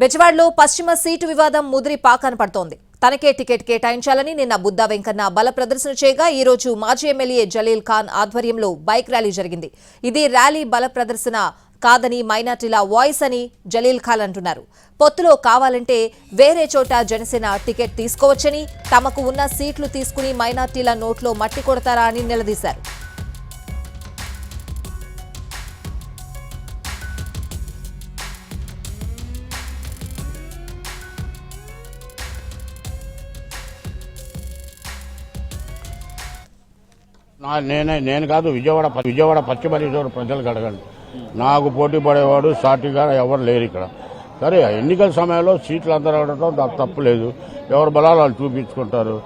బెజవాడలో పశ్చిమ సీటు వివాదం ముదిరి పాకాన పడుతోంది. తనకే టికెట్ కేటాయించాలని నిన్న బుద్దా వెంకన్న బల ప్రదర్శన చేయగా ఈ రోజు మాజీ ఎమ్మెల్యే జలీల్ ఖాన్ ఆధ్వర్యంలో బైక్ ర్యాలీ జరిగింది. ఇది ర్యాలీ బల ప్రదర్శన కాదని మైనార్టీల వాయిస్ అని జలీల్ ఖాన్ అంటున్నారు. పొత్తులో కావాలంటే వేరే చోట జనసేన టికెట్ తీసుకోవచ్చని తమకు ఉన్న సీట్లు తీసుకుని మైనార్టీల నోట్లో మట్టి కొడతారా అని నిలదీశారు. నేనే నేను కాదు విజయవాడ విజయవాడ పశ్చిమ రిజర్వ్ ప్రజలకు అడగండి. నాకు పోటీ పడేవాడు సాటిగా ఎవరు లేరు ఇక్కడ. సరే ఎన్నికల సమయంలో సీట్లు అందరూ అడగడం నాకు తప్పు లేదు. ఎవరు బలాలు వాళ్ళు చూపించుకుంటారు.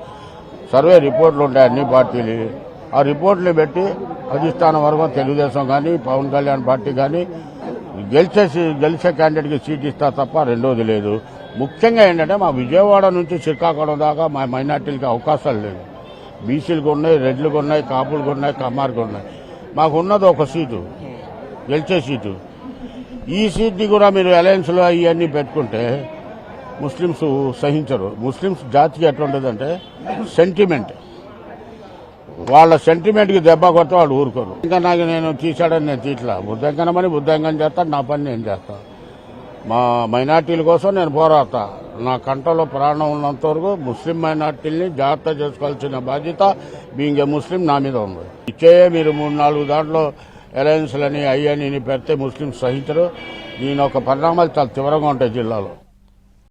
సర్వే రిపోర్ట్లు ఉంటాయి అన్ని పార్టీలు. ఆ రిపోర్ట్లు పెట్టి అధిష్టాన వరకు తెలుగుదేశం కానీ పవన్ కళ్యాణ్ పార్టీ కానీ గెలిచే గెలిచే క్యాండిడేట్కి సీట్ ఇస్తా తప్ప రెండోది లేదు. ముఖ్యంగా ఏంటంటే మా విజయవాడ నుంచి శ్రీకాకుళం దాకా మా మైనార్టీలకి అవకాశాలు లేదు బీసీలు ఉన్నాయి రెడ్లు ఉన్నాయి కాపులు ఉన్నాయి కమ్మారు ఉన్నాయి మాకు ఉన్నది ఒక సీటు గెలిచే సీటు. ఈ సీట్ని కూడా మీరు అలయన్స్లో అవన్నీ పెట్టుకుంటే ముస్లిమ్స్ సహించరు. ముస్లిమ్స్ జాతికి ఎట్లుంటుందంటే సెంటిమెంట్. వాళ్ళ సెంటిమెంట్కి దెబ్బ కొడితే వాళ్ళు ఊరుకోరు. ఇంకా నాకు నేను తీసాడని నేను తీట్లా బుద్ధంకనమని బుద్ధంకం చేస్తాను నా పని నేను చేస్తాను మా మైనార్టీల కోసం నేను పోరాడతా. నా కంటలో ప్రాణం ఉన్నంత వరకు ముస్లిం మైనార్టీల్ని జాగ్రత్త చేసుకోవాల్సిన బాధ్యత బీయింగ్ ఏ ముస్లిం నా మీద ఉంది. ఇచ్చేయే మీరు మూడు నాలుగు దాంట్లో అలయన్స్లని అయ్యని పెడితే ముస్లిం సహించరు దీని ఒక పరిణామాలు చాలా తీవ్రంగా ఉంటాయి జిల్లాలో.